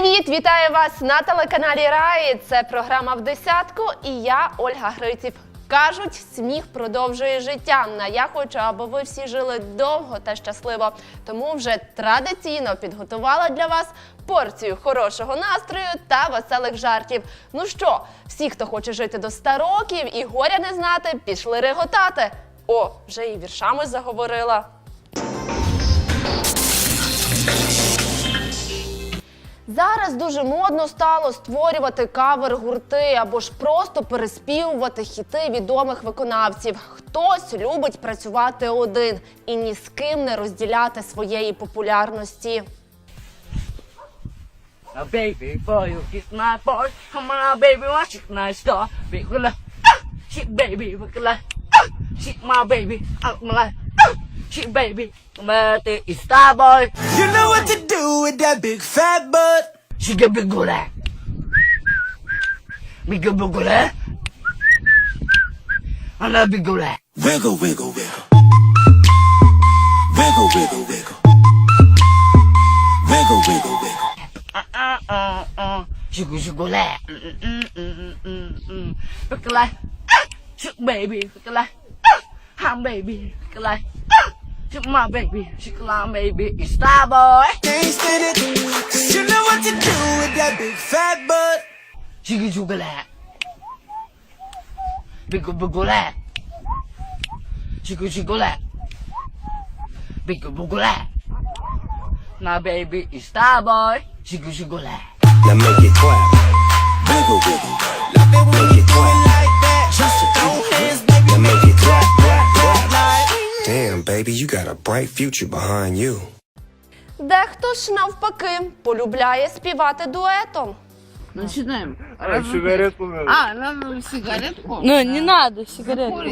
Привіт, вітаю вас на телеканалі Раї. Це програма в десятку і я Ольга Гриців. Кажуть, сміх продовжує життя. А я хочу, аби ви всі жили довго та щасливо. Тому вже традиційно підготувала для вас порцію хорошого настрою та веселих жартів. Ну що, всі, хто хоче жити до 100 років і горя не знати, пішли реготати. О, вже і віршами заговорила. Зараз дуже модно стало створювати кавер-гурти або ж просто переспівувати хіти відомих виконавців. Хтось любить працювати один і ні з ким не розділяти своєї популярності. A baby boy, you kiss my boy. Come my baby, out my Chị baby Mà star boy, You know what to do with that big fat butt. She get big gola à? Big gola I love big gola à? à? Wiggle wiggle wiggle. Wiggle wiggle wiggle. Wiggle wiggle wiggle. Uh uh uh uh Sugar sugar la Mm mm mm mm mm Look like Sugar baby Look like ham baby Look like shit my baby, she gula baby, it's star boy. Can't stand it. 'Cause you know what to do with that big fat butt. Sige chocolate. Bigo chocolate. Sige chocolate. Bigo chocolate. My baby is star boy. Sige chocolate. Now make it clap. Wiggle, wiggle. Love you got a bright future behind you. Дехто ж навпаки полюбляє співати дуетом. Начинаем. Сигаретку надо. А, нам сигаретку. Ну, не надо. Курить сигаретку.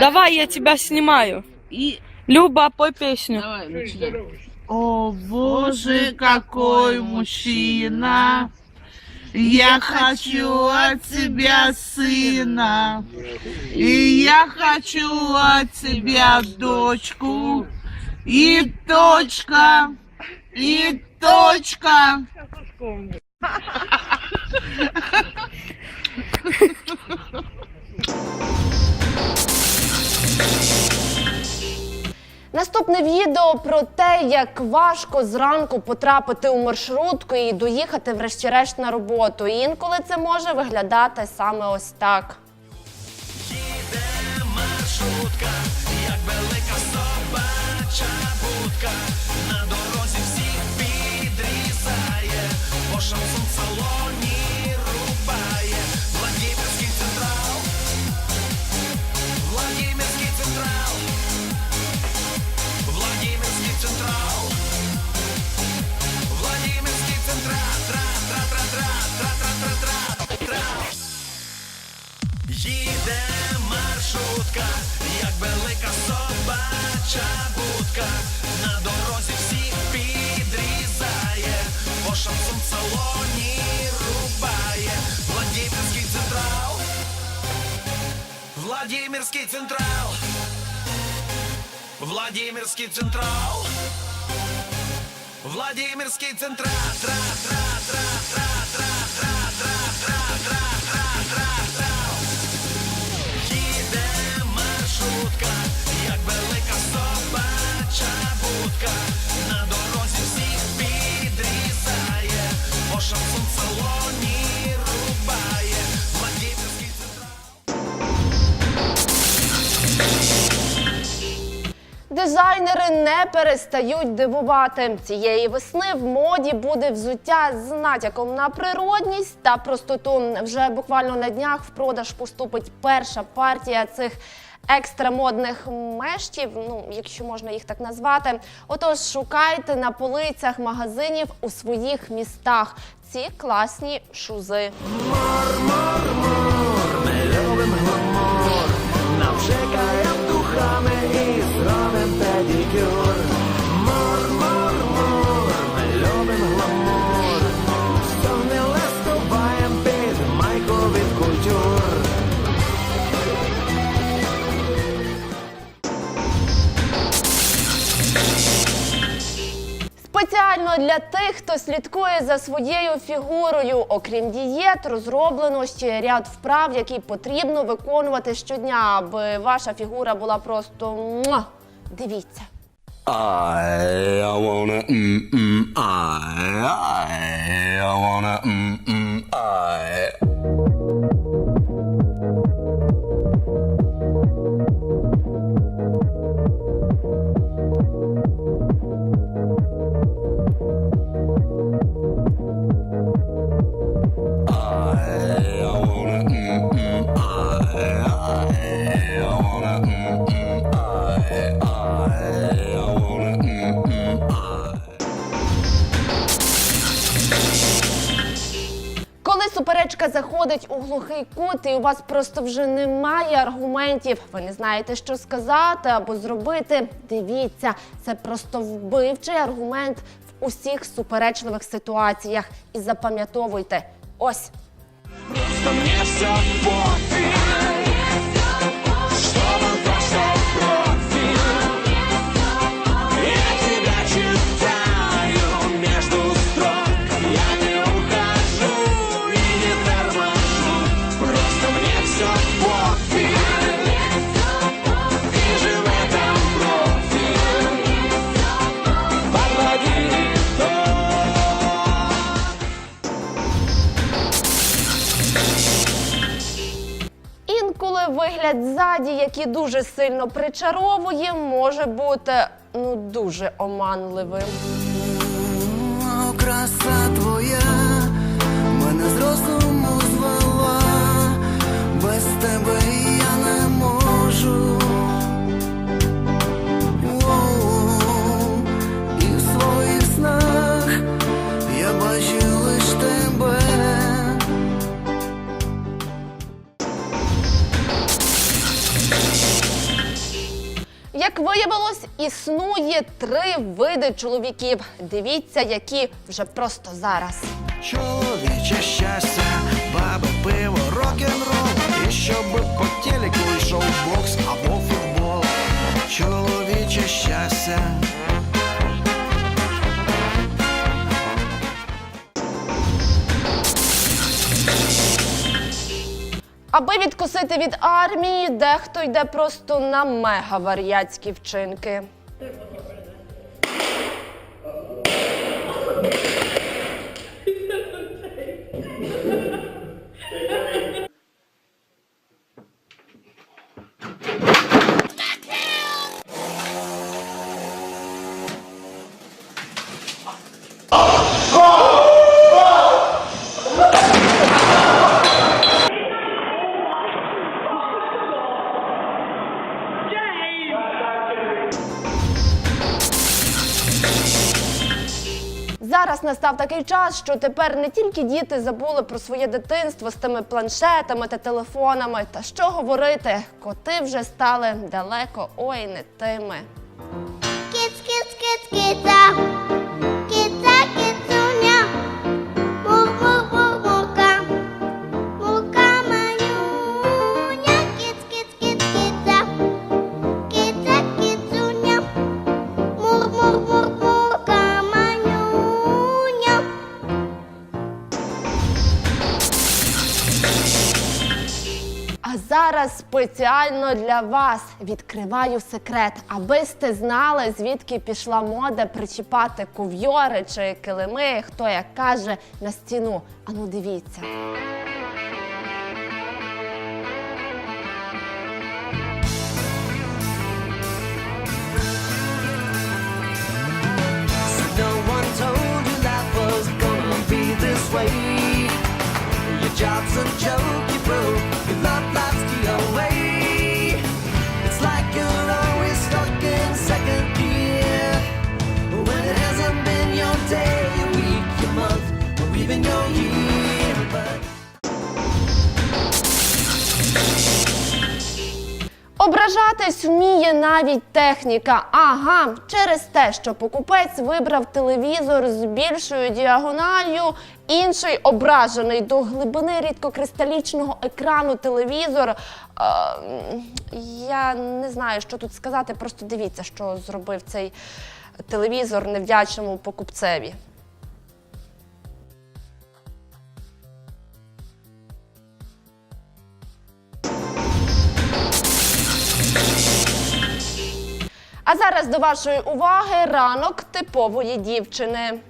Давай, я тебя снимаю. И Люба, пой песню. давай, начинаем. О, боже, какой мужчина! Я хочу от тебя сына, и я хочу от тебя дочку, и точка, и точка. Наступне відео про те, як важко зранку потрапити у маршрутку і доїхати врешті-решт на роботу. І інколи це може виглядати саме ось так. Їде чабутка, на дорозі всіх підрізає, по шансон салоні. по шансом в салоні рубає, Владимирський централ, Владимирський централ, Владимирський централ, Владимирський централ, тра, тра, тра, тра, тра, тра, тра, тра, тра, тра, тра, тра. Їде маршрутка, як велика собача будка, Дизайнери не перестають дивувати. Цієї весни в моді буде взуття з натяком на природність та простоту. Вже буквально на днях в продаж поступить перша партія цих екстрамодних мештів, ну якщо можна їх так назвати. Отож, шукайте на полицях магазинів у своїх містах ці класні шузи. Нам шикає духами і зробим педикюр. Для тих, хто слідкує за своєю фігурою. Окрім дієт, розроблено ще ряд вправ, які потрібно виконувати щодня, аби ваша фігура була просто муа. Дивіться. I, wanna, mm, mm, I, I wanna, mm, mm, I. заходить у глухий кут, і у вас просто вже немає аргументів, ви не знаєте, що сказати або зробити. Дивіться, це просто вбивчий аргумент в усіх суперечливих ситуаціях. І запам'ятовуйте, ось Просто мені все пофиг вигляд ззаді, який дуже сильно причаровує, може бути ну дуже оманливим. О, виявилось, існує три види чоловіків. Дивіться, які вже просто зараз. Чоловіче щастя, баби, пиво, рок-н-рол І щоб по телеку йшов бокс або футбол Чоловіче щастя Аби відкусити від армії, дехто йде просто на мега вар'яцькі вчинки. Настав такий час, що тепер не тільки діти забули про своє дитинство з тими планшетами та телефонами. Та що говорити, коти вже стали далеко, ой, не тими. Кіц, кіц, кіц, kids Зараз спеціально для вас відкриваю секрет, аби сте знали, звідки пішла мода причіпати ковйори чи килими, хто як каже, на стіну. Ану, дивіться. Job's a joke you broke, Ображатись вміє навіть техніка. Ага, через те, що покупець вибрав телевізор з більшою діагоналлю, інший ображений до глибини рідкокристалічного екрану телевізор. Е, я не знаю, що тут сказати. Просто дивіться, що зробив цей телевізор невдячному покупцеві. А зараз до вашої уваги ранок типової дівчини.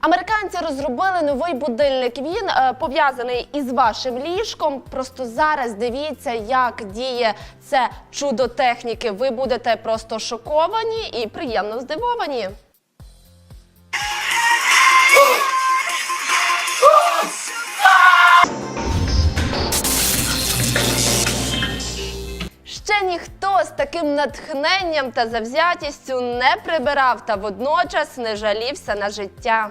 Американці розробили новий будильник. Він е, пов'язаний із вашим ліжком. Просто зараз дивіться, як діє це чудо техніки. Ви будете просто шоковані і приємно здивовані. Ще ніхто з таким натхненням та завзятістю не прибирав та водночас не жалівся на життя.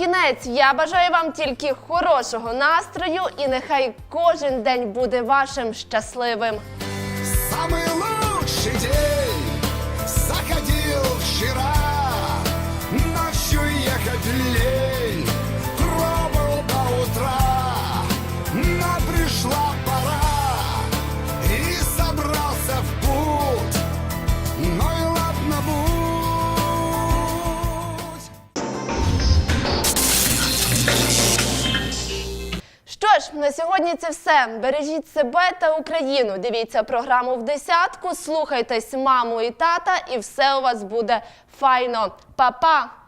Кінець я бажаю вам тільки хорошого настрою, і нехай кожен день буде вашим щасливим. Самый лучший день заходил вчера. Що ж, на сьогодні це все. Бережіть себе та Україну. Дивіться програму в десятку, слухайтесь маму і тата, і все у вас буде файно. Па-па!